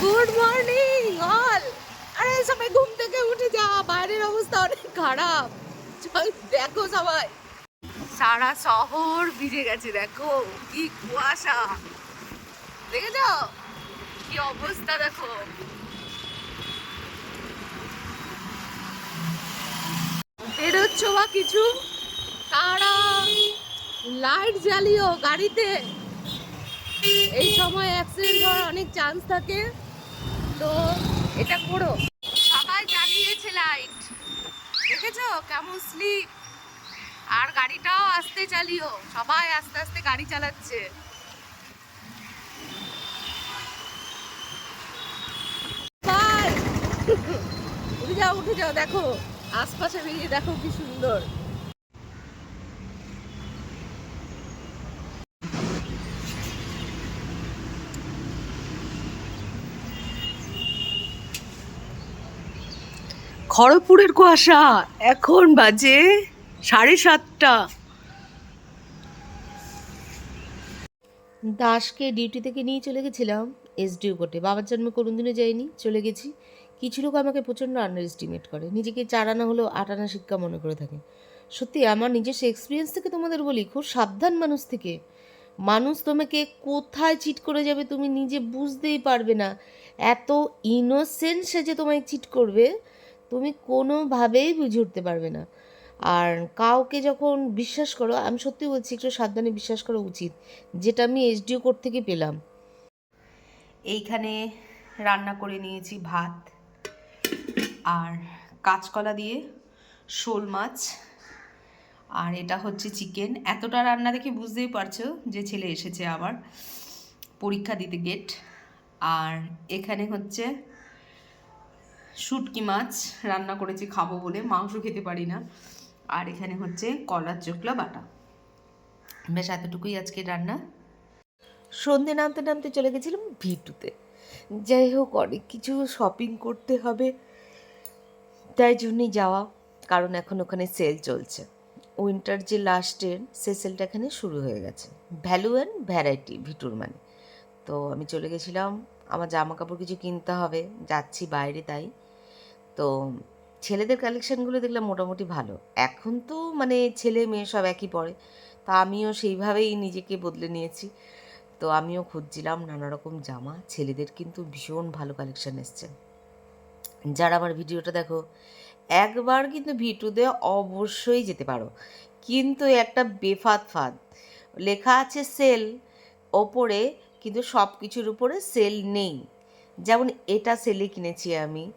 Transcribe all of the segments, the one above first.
Good morning all আরে, সবাই ঘুম থেকে উঠে যা, বাইরের অবস্থা অনেক খারাপ। দেখো সবাই। সারা শহর ভিজে গেছে, দেখো। কি কুয়াশা। দেখেছ? কি অবস্থা, দেখো। বেরোচ্ছ বা কিছু? তারা লাইট জ্বালিও গাড়িতে। এই সময় অ্যাক্সিডেন্ট হওয়ার অনেক চান্স থাকে। তো এটা করো। সবাই জ্বালিয়েছে লাইট দেখেছ কেমন স্লিপ আর গাড়িটাও আস্তে চালিও। সবাই আস্তে আস্তে গাড়ি চালাচ্ছে। উঠে যাও উঠে যাও দেখো। আশপাশে বেরিয়ে দেখো কি সুন্দর। খড়গপুরের কুয়াশা। এখন বাজে সাড়ে সাতটা। দাসকে ডিউটি থেকে নিয়ে চলে গেছিলাম এসডিও কোর্টে। বাবার জন্মে কোনোদিনও যাইনি, চলে গেছি। কিছু লোক আমাকে প্রচণ্ড আন্ডার এস্টিমেট করে। নিজেকে চার আনা হলেও আট আনা শিক্ষা মনে করে থাকে। সত্যি, আমার নিজস্ব এক্সপিরিয়েন্স থেকে তোমাদের বলি, খুব সাবধান মানুষ থেকে। মানুষ তোমাকে কোথায় চিট করে যাবে তুমি নিজে বুঝতেই পারবে না। এত ইনোসেন্ট সে যে তোমায় চিট করবে তুমি কোনোভাবেই বুঝে উঠতে পারবে না। আর কাউকে যখন বিশ্বাস করো, আমি সত্যি বলছি, একটু সাবধানে বিশ্বাস করা উচিত, যেটা আমি এসডিও কোর্ট থেকে পেলাম। এইখানে রান্না করে নিয়েছি ভাত আর কাঁচকলা দিয়ে শোল মাছ আর এটা হচ্ছে চিকেন। এতটা রান্না দেখে বুঝতেই পারছ যে ছেলে এসেছে আবার পরীক্ষা দিতে গেট। আর এখানে হচ্ছে শুটকি মাছ রান্না করেছি, খাব বলে। মাংস খেতে পারি না। আর এখানে হচ্ছে কলার চোখলা বাটা। বেশ, এতটুকুই আজকে রান্না। সন্ধে নামতে নামতে চলে গেছিলাম ভিটুতে। যাই হোক, অনেক কিছু শপিং করতে হবে। তাই জন্যই যাওয়া। কারণ এখন ওখানে সেল চলছে। উইন্টার যে লাস্টের সে সেলটা এখানে শুরু হয়ে গেছে। ভ্যালু অ্যান্ড ভ্যারাইটি ভিটুর মানে। তো আমি চলে গেছিলাম। আমার জামা কাপড় কিছু কিনতে হবে। যাচ্ছি বাইরে তাই। তো ছেলেদের কালেকশানগুলো দেখলাম মোটামুটি ভালো। এখন তো মানে ছেলে মেয়ে সব একই পড়ে। তা আমিও সেইভাবেই নিজেকে বদলে নিয়েছি। তো আমিও খুঁজছিলাম নানা রকম জামা। ছেলেদের কিন্তু ভীষণ ভালো কালেকশান এসছে। যারা আমার ভিডিওটা দেখো, একবার কিন্তু ভিটুতে অবশ্যই যেতে পারো। কিন্তু একটা বেফাত ফাঁদ। লেখা আছে সেল ওপরে কিন্তু সব কিছুর উপরে সেল নেই। যেমন এটা সেলে কিনেছি আমি।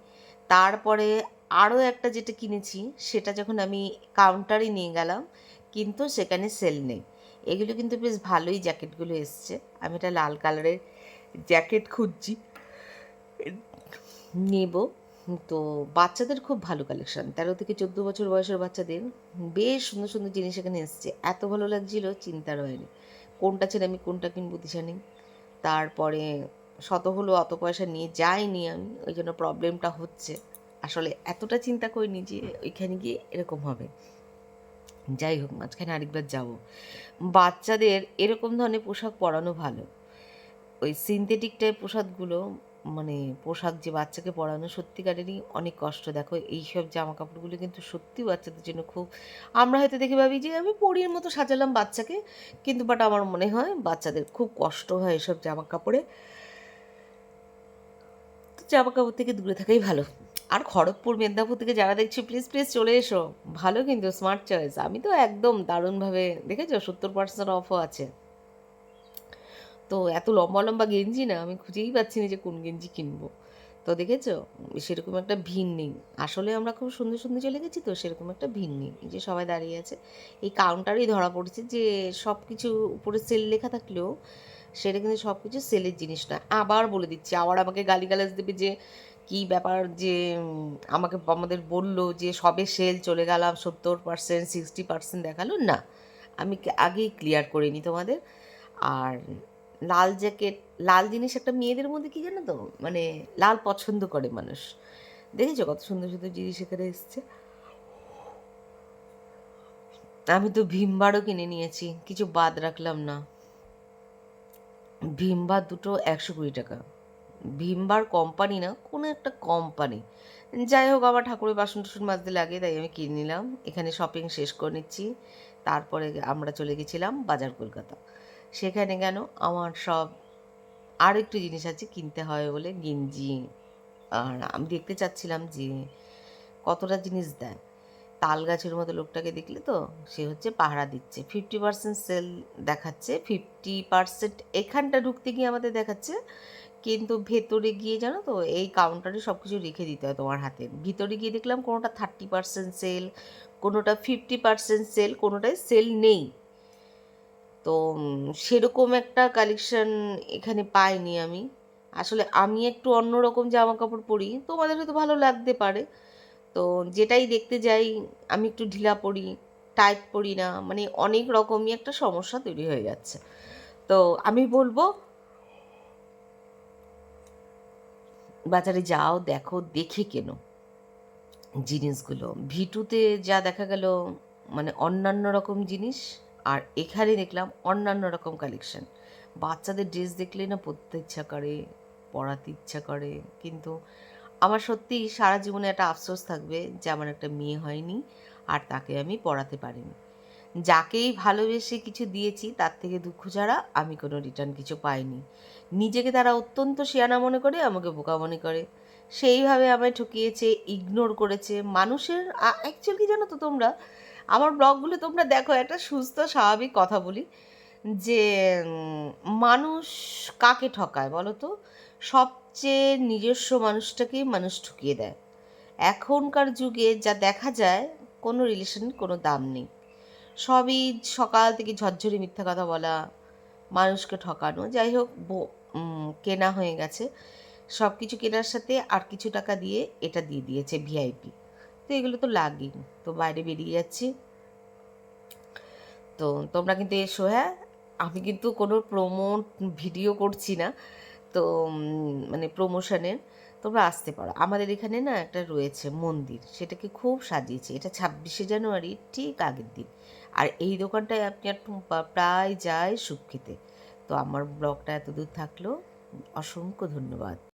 তারপরে আরও একটা যেটা কিনেছি, সেটা যখন আমি কাউন্টারে নিয়ে গেলাম, কিন্তু সেখানে সেল নেই। এগুলো কিন্তু বেশ ভালোই জ্যাকেটগুলো এসছে। আমি এটা লাল কালারের জ্যাকেট খুঁজছি। নেব। তো বাচ্চাদের খুব ভালো কালেকশন তেরো থেকে চোদ্দ বছর বয়সের বাচ্চাদের বেশ সুন্দর সুন্দর জিনিস এখানে এসছে। এত ভালো লাগছিল চিন্তার হয়নি কোনটা ছেড়ে আমি কোনটা কিনবো দিশা নেই। তারপরে শত হলো অত পয়সা নিয়ে যাইনি আমি, ওই জন্য প্রবলেমটা হচ্ছে। আসলে এতটা চিন্তা করিনি যে ওইখানে গিয়ে এরকম হবে। যাই হোক, মাঝখানে আরেকবার যাব। বাচ্চাদের এরকম ধরনের পোশাক পরানো ভালো। ওই সিনথেটিক টাইপ পোশাকগুলো মানে পোশাক যে বাচ্চাকে পরানো, সত্যিকারেরই অনেক কষ্ট। দেখো, এইসব জামা কাপড়গুলো কিন্তু সত্যি বাচ্চাদের জন্য খুব, আমরা হয়তো দেখে ভাবি যে আমি পরীর মতো সাজালাম বাচ্চাকে, কিন্তু বাট আমার মনে হয় বাচ্চাদের খুব কষ্ট হয় এসব জামা কাপড়ে জামা কাপড় থেকে দূরে থাকাই ভালো। আর খড়গপুর, মেদিনীপুর থেকে যারা দেখছি প্লিজ প্লিজ চলে এসো। ভালো কিন্তু স্মার্ট চয়েস আমি তো একদম দারুণভাবে দেখেছ, সত্তর পার্সেন্ট অফও আছে। তো এত লম্বা লম্বা গেঞ্জি না, আমি খুঁজেই পাচ্ছি না যে কোন গেঞ্জি কিনবো। তো দেখেছ? সেরকম একটা ভিড় নেই। আসলে আমরা খুব সুন্দর সুন্দর চলে গেছি তো, সেরকম একটা ভিড় নেই। যে সবাই দাঁড়িয়ে আছে, এই কাউন্টারেই ধরা পড়েছে যে সব কিছু উপরে সেল লেখা থাকলেও সেটা কিন্তু সব কিছু সেলের জিনিস না আবার বলে দিচ্ছি, আবার আমাকে গালিগালাজ দেবে যে, কি ব্যাপার যে আমাকে আমাদের বলল যে, সবে সেল চলে গেলাম, সত্তর পার্সেন্ট সিক্সটি পার্সেন্ট দেখাল। না, আমি আগেই ক্লিয়ার করে নিই তোমাদের। আর লাল জ্যাকেট লাল জিনিস একটা মেয়েদের মধ্যে কি জানো তো? মানে লাল পছন্দ করে মানুষ। দেখেছ কত সুন্দর সুন্দর জিনিস এখানে এসছে? আমি তো ভীমবারও কিনে নিয়েছি, কিছু বাদ রাখলাম না। ভীমবার দুটো একশো কুড়ি টাকা। ভীমবার কোম্পানি না, কোনো একটা কোম্পানি যাই হোক আমার ঠাকুরের বাসন টাসন মাজতে লাগে, তাই আমি কিনে নিলাম। এখানে শপিং শেষ করে নিচ্ছি। তারপরে আমরা চলে গেছিলাম বাজার কলকাতা। সেখানে কেন? আমার সব আর একটু জিনিস আছে কিনতে হয় বলে গেঞ্জি। আর আমি দেখতে চাচ্ছিলাম যে কতটা জিনিস দেয়। তাল গাছের মতো লোকটাকে দেখলে তো, সে হচ্ছে পাহারা দিচ্ছে। ফিফটি পার্সেন্ট সেল দেখাচ্ছে ফিফটি পার্সেন্ট এখানটা ঢুকতে গিয়ে আমাদের দেখাচ্ছে, কিন্তু ভেতরে গিয়ে জানো তো, এই কাউন্টারে সব কিছু রেখে দিতে হয় তোমার হাতে। ভিতরে গিয়ে দেখলাম কোনোটা থার্টি পার্সেন্ট সেল কোনোটা ফিফটি পার্সেন্ট সেল কোনোটায় সেল নেই। তো সেরকম একটা কালেকশন এখানে পাইনি আমি। আসলে আমি একটু অন্যরকম জামা কাপড় পরি তোমাদের হয়তো ভালো লাগতে পারে। তো যেটাই দেখতে যাই, আমি একটু ঢিলা পরি টাইট পরি না মানে অনেক রকমই একটা সমস্যা তৈরি হয়ে যাচ্ছে। তো আমি বলব, বাজারে যাও, দেখো, দেখে কেনো জিনিসগুলো। ভিটুতে যা দেখা গেল মানে অন্যান্য রকম জিনিস, আর এখানে দেখলাম অন্যান্য রকম কালেকশন বাচ্চাদের ড্রেস দেখলে না পরতে ইচ্ছা করে পরাতে ইচ্ছা করে, কিন্তু আমার সত্যি সারা জীবনে একটা আফসোস থাকবে যে আমার একটা মেয়ে হয়নি আর তাকে আমি পড়াতে পারিনি। যাকেই ভালোবেসে কিছু দিয়েছি তার থেকে দুঃখ ছাড়া আমি কোনো রিটার্ন কিছু পাইনি। নিজেকে তারা অত্যন্ত শিয়ানা মনে করে, আমাকে বোকা মনে করে। সেইভাবে আমায় ঠকিয়েছে ইগনোর করেছে। মানুষের অ্যাকচুয়ালি জানো তো তোমরা? আমার ব্লগগুলো তোমরা দেখো, একটা সুস্থ, স্বাভাবিক কথা বলি যে মানুষ কাকে ঠকায় বলো তো? সবচেয়ে নিজস্ব মানুষটাকেই মানুষ ঠকিয়ে দেয়। এখনকার যুগে যা দেখা যায়, কোনো রিলেশনের কোনো দাম নেই। সবই সকাল থেকে ঝরঝরে মিথ্যা কথা বলা, মানুষকে ঠকানো। যাই হোক কেনা হয়ে গেছে। সব কিছু কেনার সাথে আর কিছু টাকা দিয়ে এটা দিয়ে দিয়েছে ভিআইপি তো এগুলো তো লাগেই। তো বাইরে বেরিয়ে যাচ্ছি। তো তোমরা কিন্তু এসো হ্যাঁ? আমি কিন্তু কোনো প্রমোট ভিডিও করছি না। তো মানে প্রমোশনের তোমরা আসতে পারো। আমাদের এখানে না একটা রয়েছে মন্দির, সেটাকে খুব সাজিয়েছে। এটা ছাব্বিশে জানুয়ারি, ঠিক আগের দিন। আর এই দোকানটায় আপনি আর প্রায় যায় সুক্ষিতে তো আমার ব্লগটা এতদূর থাকল। অসংখ্য ধন্যবাদ।